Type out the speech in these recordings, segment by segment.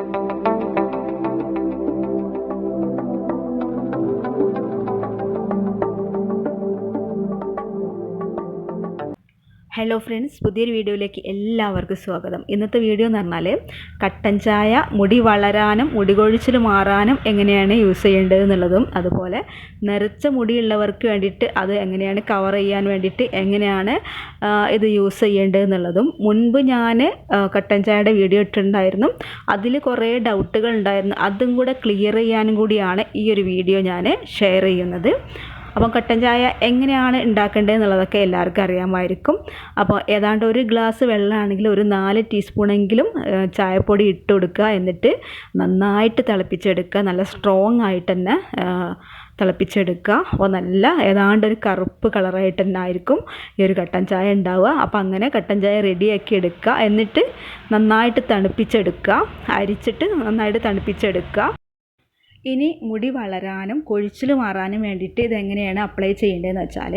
Thank you. Hello friends പുതിയൊരു വീഡിയോയിലേക്ക് എല്ലാവർക്കും സ്വാഗതം. ഇന്നത്തെ വീഡിയോ എന്ന് പറഞ്ഞാൽ കട്ടൻ ചായ മുടി വളരാനും മുടി കൊഴിച്ചിൽ മാറാനും എങ്ങനെയാണ് യൂസ് ചെയ്യേണ്ടത് എന്നുള്ളതും അതുപോലെ നിറച്ച മുടിയുള്ളവർക്ക് വേണ്ടിയിട്ട് അത് എങ്ങനെയാണ് കവർ ചെയ്യാൻ വേണ്ടിയിട്ട് എങ്ങനെയാണ് ഇത് യൂസ് ചെയ്യേണ്ടത് എന്നുള്ളതും മുൻപ് ഞാൻ കട്ടൻ ചായയുടെ വീഡിയോ ഇട്ടിട്ടുണ്ടായിരുന്നു. അതിൽ കുറേ ഡൗട്ടുകൾ ഉണ്ടായിരുന്നു. അതും കൂടെ ക്ലിയർ ചെയ്യാനും കൂടിയാണ് ഈ ഒരു വീഡിയോ ഞാൻ ഷെയർ ചെയ്യുന്നത്. അപ്പം കട്ടൻ ചായ എങ്ങനെയാണ് ഉണ്ടാക്കേണ്ടത് എന്നുള്ളതൊക്കെ എല്ലാവർക്കും അറിയാമായിരിക്കും. അപ്പോൾ ഏതാണ്ട് ഒരു ഗ്ലാസ് വെള്ളമാണെങ്കിൽ ഒരു നാല് ടീസ്പൂണെങ്കിലും ചായപ്പൊടി ഇട്ട് കൊടുക്കുക. എന്നിട്ട് നന്നായിട്ട് തിളപ്പിച്ചെടുക്കുക. നല്ല സ്ട്രോങ് ആയിട്ട് തന്നെ തിളപ്പിച്ചെടുക്കുക. അപ്പോൾ നല്ല ഏതാണ്ട് ഒരു കറുപ്പ് കളറായിട്ട് തന്നെ ആയിരിക്കും ഈ ഒരു കട്ടൻ ചായ ഉണ്ടാവുക. അപ്പോൾ അങ്ങനെ കട്ടൻ ചായ റെഡിയാക്കി എടുക്കുക. എന്നിട്ട് നന്നായിട്ട് തണുപ്പിച്ചെടുക്കുക. അരിച്ചിട്ട് നന്നായിട്ട് തണുപ്പിച്ചെടുക്കുക. ഇനി മുടി വളരാനും കൊഴിച്ചിൽ മാറാനും വേണ്ടിയിട്ട് ഇതെങ്ങനെയാണ് അപ്ലൈ ചെയ്യേണ്ടതെന്ന് വെച്ചാൽ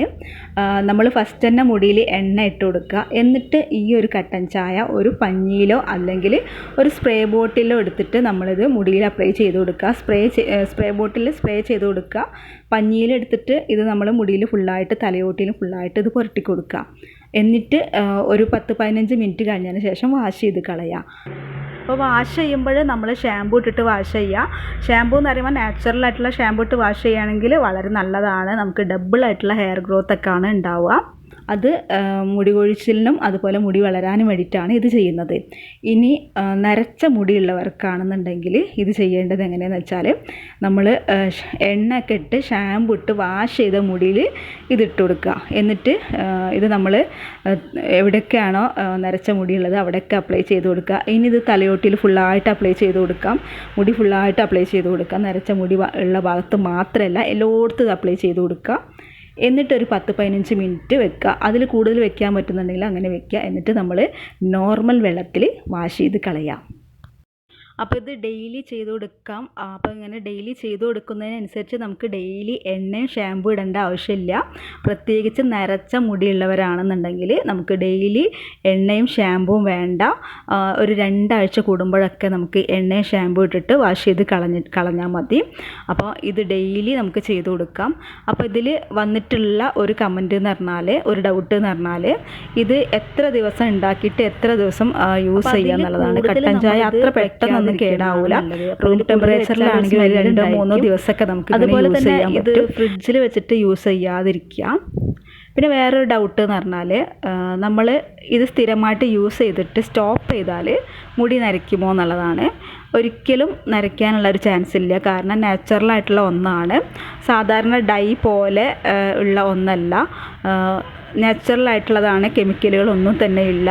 നമ്മൾ ഫസ്റ്റ് തന്നെ മുടിയിൽ എണ്ണ ഇട്ട് കൊടുക്കുക. എന്നിട്ട് ഈ ഒരു കട്ടൻ ചായ ഒരു പഞ്ഞിയിലോ അല്ലെങ്കിൽ ഒരു സ്പ്രേ ബോട്ടിലോ എടുത്തിട്ട് നമ്മളിത് മുടിയിൽ അപ്ലൈ ചെയ്ത് കൊടുക്കുക. സ്പ്രേ സ്പ്രേ ബോട്ടിൽ സ്പ്രേ ചെയ്ത് കൊടുക്കുക. പഞ്ഞിയിലെടുത്തിട്ട് ഇത് നമ്മൾ മുടിയിൽ ഫുള്ളായിട്ട് തലയോട്ടിയിൽ ഫുള്ളായിട്ട് ഇത് പുരട്ടി കൊടുക്കുക. എന്നിട്ട് ഒരു പത്ത് പതിനഞ്ച് മിനിറ്റ് കഴിഞ്ഞതിന് ശേഷം വാഷ് ചെയ്ത് കളയുക. അപ്പോൾ വാഷ് ചെയ്യുമ്പോൾ നമ്മൾ ഷാമ്പൂ ഇട്ടിട്ട് വാഷ് ചെയ്യുക ഷാമ്പൂ എന്ന് പറയുമ്പോൾ നാച്ചുറൽ ആയിട്ടുള്ള ഷാമ്പൂ ഇട്ട് വാഷ് ചെയ്യുകയാണെങ്കിൽ വളരെ നല്ലതാണ്. നമുക്ക് ഡബിൾ ആയിട്ടുള്ള ഹെയർ ഗ്രോത്ത് ഒക്കെയാണ് ഉണ്ടാവുക. അത് മുടി കൊഴിച്ചിലിനും അതുപോലെ മുടി വളരാനും വേണ്ടിയിട്ടാണ് ഇത് ചെയ്യുന്നത്. ഇനി നരച്ച മുടിയുള്ളവർക്കാണെന്നുണ്ടെങ്കിൽ ഇത് ചെയ്യേണ്ടത് എങ്ങനെയാണെന്ന് വെച്ചാൽ നമ്മൾ എണ്ണയൊക്കെ ഇട്ട് ഷാമ്പു ഇട്ട് വാഷ് ചെയ്ത മുടിയിൽ ഇതിട്ട് കൊടുക്കുക. എന്നിട്ട് ഇത് നമ്മൾ എവിടെയൊക്കെയാണോ നരച്ച മുടിയുള്ളത് അവിടെയൊക്കെ അപ്ലൈ ചെയ്ത് കൊടുക്കുക. ഇനി ഇത് തലയോട്ടിയിൽ ഫുള്ളായിട്ട് അപ്ലൈ ചെയ്ത് കൊടുക്കാം. മുടി ഫുള്ളായിട്ട് അപ്ലൈ ചെയ്ത് കൊടുക്കാം നരച്ച മുടി ഉള്ള ഭാഗത്ത് മാത്രമല്ല എല്ലായിടത്തും അപ്ലൈ ചെയ്ത് കൊടുക്കുക. എന്നിട്ട് ഒരു പത്ത് പതിനഞ്ച് മിനിറ്റ് വെക്കുക. അതിൽ കൂടുതൽ വെക്കാൻ പറ്റുന്നുണ്ടെങ്കിൽ അങ്ങനെ വെക്കുക. എന്നിട്ട് നമ്മൾ നോർമൽ വെള്ളത്തിൽ വാഷ് ചെയ്ത് കളയാം. അപ്പോൾ ഇത് ഡെയിലി ചെയ്ത് കൊടുക്കാം അപ്പോൾ ഇങ്ങനെ ഡെയിലി ചെയ്ത് കൊടുക്കുന്നതിനനുസരിച്ച് നമുക്ക് ഡെയിലി എണ്ണയും ഷാമ്പു ഇടേണ്ട ആവശ്യമില്ല. പ്രത്യേകിച്ച് നരച്ച മുടിയുള്ളവരാണെന്നുണ്ടെങ്കിൽ നമുക്ക് ഡെയിലി എണ്ണയും ഷാമ്പുവും വേണ്ട. ഒരു രണ്ടാഴ്ച കൂടുമ്പോഴൊക്കെ നമുക്ക് എണ്ണയും ഷാമ്പു ഇട്ടിട്ട് വാഷ് ചെയ്ത് കളഞ്ഞ് കളഞ്ഞാൽ മതി. അപ്പോൾ ഇത് ഡെയിലി നമുക്ക് ചെയ്ത് കൊടുക്കാം അപ്പോൾ ഇതിൽ വന്നിട്ടുള്ള ഒരു കമന്റ് എന്ന് പറഞ്ഞാൽ ഒരു ഡൗട്ട് എന്ന് പറഞ്ഞാൽ ഇത് എത്ര ദിവസം ഉണ്ടാക്കിയിട്ട് എത്ര ദിവസം യൂസ് ചെയ്യുക എന്നുള്ളതാണ്. കട്ടൻ ചായ അത്ര പെട്ടെന്നൊന്നും കേടാവൂല. റൂം ടെമ്പറേച്ചറിലാണെങ്കിൽ ഒരു രണ്ടോ മൂന്നോ ദിവസമൊക്കെ നമുക്ക് അതുപോലെ തന്നെ ഇത് ഫ്രിഡ്ജിൽ വെച്ചിട്ട് യൂസ് ചെയ്യാതിരിക്കുക. പിന്നെ വേറൊരു ഡൗട്ട് എന്ന് പറഞ്ഞാൽ നമ്മൾ ഇത് സ്ഥിരമായിട്ട് യൂസ് ചെയ്തിട്ട് സ്റ്റോപ്പ് ചെയ്താൽ മുടി നരയ്ക്കുമോ എന്നുള്ളതാണ്. ഒരിക്കലും നരയ്ക്കാനുള്ള ഒരു ചാൻസ് ഇല്ല. കാരണം നാച്ചുറലായിട്ടുള്ള ഒന്നാണ്. സാധാരണ ഡൈ പോലെ ഉള്ള ഒന്നല്ല. നാച്ചുറലായിട്ടുള്ളതാണ് കെമിക്കലുകളൊന്നും തന്നെ ഇല്ല.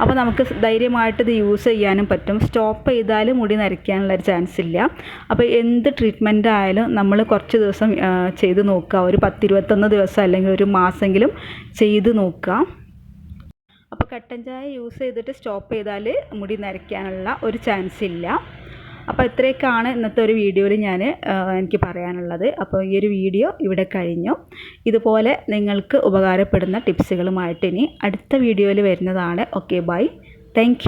അപ്പോൾ നമുക്ക് ധൈര്യമായിട്ട് ഇത് യൂസ് ചെയ്യാനും പറ്റും. സ്റ്റോപ്പ് ചെയ്താൽ മുടി നരയ്ക്കാനുള്ള ഒരു ചാൻസ് ഇല്ല. അപ്പോൾ എന്ത് ട്രീറ്റ്മെന്റ് ആയാലും നമ്മൾ കുറച്ച് ദിവസം ചെയ്ത് നോക്കുക. ഒരു പത്തിരുപത്തൊന്ന് ദിവസം അല്ലെങ്കിൽ ഒരു മാസമെങ്കിലും ചെയ്ത് നോക്കുക. അപ്പോൾ കട്ടൻ ചായ യൂസ് ചെയ്തിട്ട് സ്റ്റോപ്പ് ചെയ്താൽ മുടി നരയ്ക്കാനുള്ള ഒരു ചാൻസ് ഇല്ല. അപ്പോൾ ഇത്രയൊക്കെയാണ് ഇന്നത്തെ ഒരു വീഡിയോയിൽ ഞാൻ എനിക്ക് പറയാനുള്ളത്. അപ്പോൾ ഈ ഒരു വീഡിയോ ഇവിടെ കഴിഞ്ഞു. ഇതുപോലെ നിങ്ങൾക്ക് ഉപകാരപ്പെടുന്ന ടിപ്സുകളുമായിട്ട് ഇനി അടുത്ത വീഡിയോയിൽ വരുന്നതാണ്. Okay bye. താങ്ക്